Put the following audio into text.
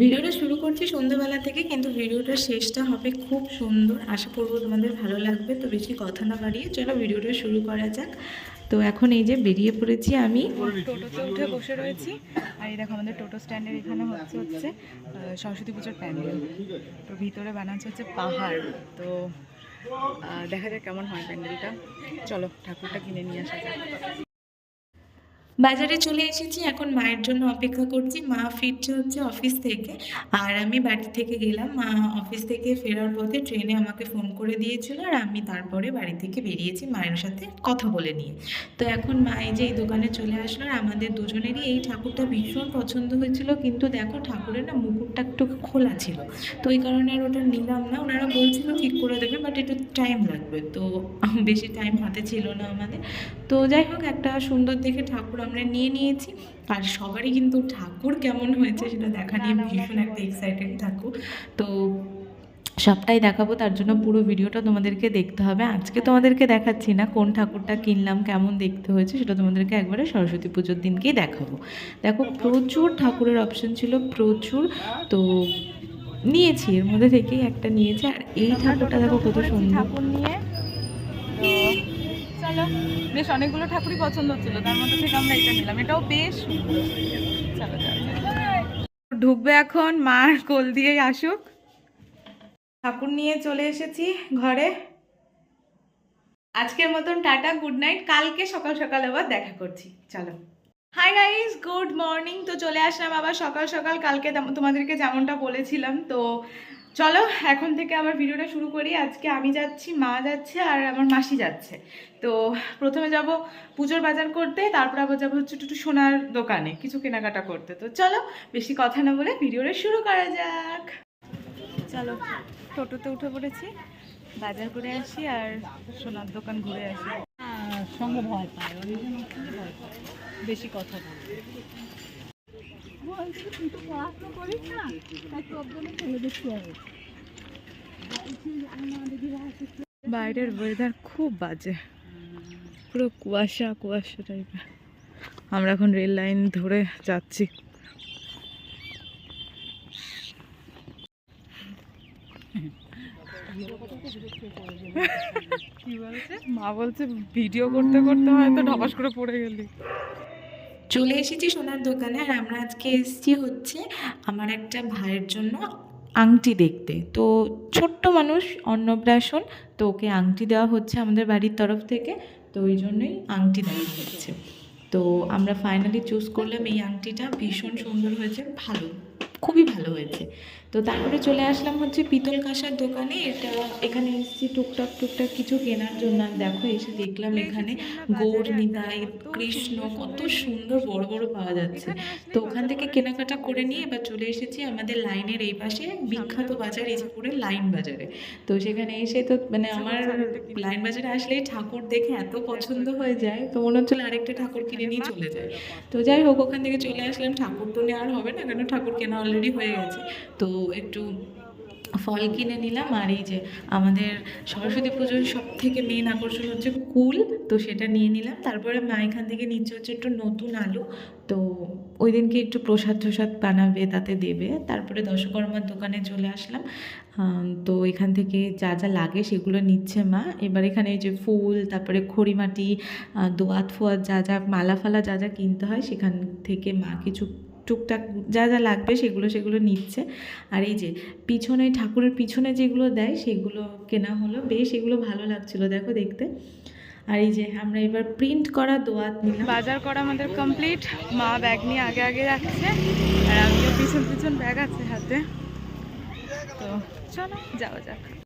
ভিডিওটা শুরু করছি সন্ধ্যেবেলা থেকে, কিন্তু ভিডিওটার শেষটা হবে খুব সুন্দর। আশা করব তোমাদের ভালো লাগবে, তো বেশি কথা না বাড়িয়ে চলো ভিডিওটা শুরু করা যাক। তো এখন এই যে বেরিয়ে পড়েছি আমি, টোটোতে উঠে বসে রয়েছি। আর এই দেখো আমাদের টোটো স্ট্যান্ডের এখানে হচ্ছে হচ্ছে সরস্বতী পুজোর প্যান্ডেল। তো ভিতরে বানাচ্ছে হচ্ছে পাহাড়। তো দেখা যাক কেমন হয় প্যান্ডেলটা। চলো, ঠাকুরটা কিনে নিয়ে আসা যাক। বাজারে চলে এসেছি, এখন মায়ের জন্য অপেক্ষা করছি। মা ফিরছে হচ্ছে অফিস থেকে। আর আমি বাড়ি থেকে গেলাম। মা অফিস থেকে ফেরার পথে ট্রেনে আমাকে ফোন করে দিয়েছিল আর আমি তারপরে বাড়ি থেকে বেরিয়েছি মায়ের সাথে কথা বলে নিয়ে। তো এখন মা এই যে এই দোকানে চলে আসলো আর আমাদের দুজনেরই এই ঠাকুরটা ভীষণ পছন্দ হয়েছিল। কিন্তু দেখো ঠাকুরের না মুকুটটা একটু খোলা ছিল। তো এই কারণে আর ওটা নিলাম না। ওনারা বলছিল ঠিক করে দেবে বাট একটু টাইম লাগবে। তো বেশি টাইম হাতে ছিল না আমাদের। তো যাই হোক, একটা সুন্দর দেখে ঠাকুর আমরা নিয়ে নিয়েছি। আর সবারই কিন্তু ঠাকুর কেমন হয়েছে সেটা দেখা নিয়ে ভীষণ একটা এক্সাইটেড ঠাকুর তো সবটাই দেখাবো তার জন্য পুরো ভিডিওটা তোমাদেরকে দেখতে হবে। আজকে তোমাদেরকে দেখাচ্ছি না কোন ঠাকুরটা কিনলাম কেমন দেখতে হয়েছে সেটা তোমাদেরকে একবারে সরস্বতী পুজোর দিনকেই দেখাবো। দেখো প্রচুর ঠাকুরের অপশন ছিল প্রচুর। তো নিয়েছি এর মধ্যে থেকেই একটা নিয়েছি। আর এই ঠাকুরটা দেখো কত সুন্দর। ঠাকুর নিয়ে। তো চলো, বেশ অনেকগুলো ঠাকুরই পছন্দ তার মধ্যে থেকে আমরা এটা নিলাম। এটাও বেশ ঢুকবে এখন মার কোল দিয়েই আসুক। ঠাকুর নিয়ে চলে এসেছি ঘরে। আজকের মতন টাটা, গুড নাইট। কালকে সকাল সকাল আবার দেখা করছি। চলো। হাই গাইস গুড মর্নিং তো চলে আসলাম আবার সকাল সকাল। কালকে তোমাদেরকে যেমনটা বলেছিলাম, তো চলো এখন থেকে আবার ভিডিওটা শুরু করি। আজকে আমি যাচ্ছি মা যাচ্ছে আর আমার মাসি যাচ্ছে। তো প্রথমে যাব পুজোর বাজার করতে তারপর আবার যাব হচ্ছে একটু সোনার দোকানে কিছু কেনাকাটা করতে। তো চলো বেশি কথা না বলে ভিডিওটা শুরু করা যাক। চলো টোটোতে উঠে পড়েছি বাজার করে আসি আর সোনার দোকান ঘুরে আসি। সঙ্গে ভয় পায় ওই জন্য খুবই ভয় পায়? বেশি কথা বলে। বলছি তুই তো পড়াশোনা করিস না তাই তোর জন্য ফেলে দেখতে হবে বাইরের ওয়েদার খুব বাজে। পুরো কুয়াশা কুয়াশা টাইপের আমরা এখন রেল লাইন ধরে যাচ্ছি। মা বলছে ভিডিও করতে করতে হয়তো ঢপাস করে পড়ে গেলি। চলে এসেছি সোনার দোকানে আর আমরা আজকে এসেছি হচ্ছে আমার একটা ভাইয়ের জন্য আংটি দেখতে। তো ছোট্ট মানুষ, অন্নপ্রাশন, তো ওকে আংটি দেওয়া হচ্ছে আমাদের বাড়ির তরফ থেকে, তো ওই জন্যই আংটি দেওয়া হচ্ছে। তো আমরা ফাইনালি চুজ করলাম এই আংটিটা, ভীষণ সুন্দর হয়েছে, ভালো। খুবই ভালো হয়েছে। তো তারপরে চলে আসলাম হচ্ছে পিতল কাঁসার দোকানে। এটা এখানে এসেছি টুকটাক টুকটাক কিছু কেনার জন্য। দেখো, এসে দেখলাম এখানে গৌর নিতাই, কৃষ্ণ, কত সুন্দর বড় বড় পাওয়া যাচ্ছে। তো ওখান থেকে কেনাকাটা করে নিয়ে এবার চলে এসেছি আমাদের লাইনের এই পাশে, বিখ্যাত বাজার ইজিপুরের লাইন বাজারে। তো সেখানে এসে তো মানে আমার লাইন বাজারে আসলে ঠাকুর দেখে এত পছন্দ হয়ে যায়, তো মনে হচ্ছিল আরেকটা ঠাকুর কিনে নিয়ে চলে যায় তো যাই হোক, ওখান থেকে চলে আসলাম। ঠাকুর তো নেওয়ার হবে না, কেন ঠাকুর কেনা অলরেডি হয়ে গেছে। তো একটু ফল কিনে নিলাম আর এই যে আমাদের সরস্বতী পুজোর সব থেকে মেন আকর্ষণ হচ্ছে কুল, তো সেটা নিয়ে নিলাম। তারপরে মা এখান থেকে নিচ্ছে হচ্ছে একটু নতুন আলু। তো ওই দিনকে একটু প্রসাদ প্রসাদ বানাবে, তাতে দেবে। তারপরে দশকর্মার দোকানে চলে আসলাম। তো এখান থেকে যা যা লাগে সেগুলো নিচ্ছে মা। এবার এখানে যে ফুল, তারপরে খড়িমাটি দোয়াত ফোয়াত যা যা, মালা ফালা যা যা কিনতে হয়, সেখান থেকে মা কিছু টুকটাক যা যা লাগবে সেগুলো সেগুলো নিচ্ছে। আর এই যে পিছনে, ঠাকুরের পিছনে যেগুলো দেয় সেগুলো কেনা হলো। বেশ, এগুলো ভালো লাগছিল, দেখো দেখতে। আর এই যে আমরা এবার প্রিন্ট করা দোয়াত নিলাম। বাজার করা আমাদের কমপ্লিট মা ব্যাগ নিয়ে আগে আগে যাচ্ছে আর আমিও পিছন পিছন ব্যাগ আছে হাতে। তো চলো, যাওয়া যাক।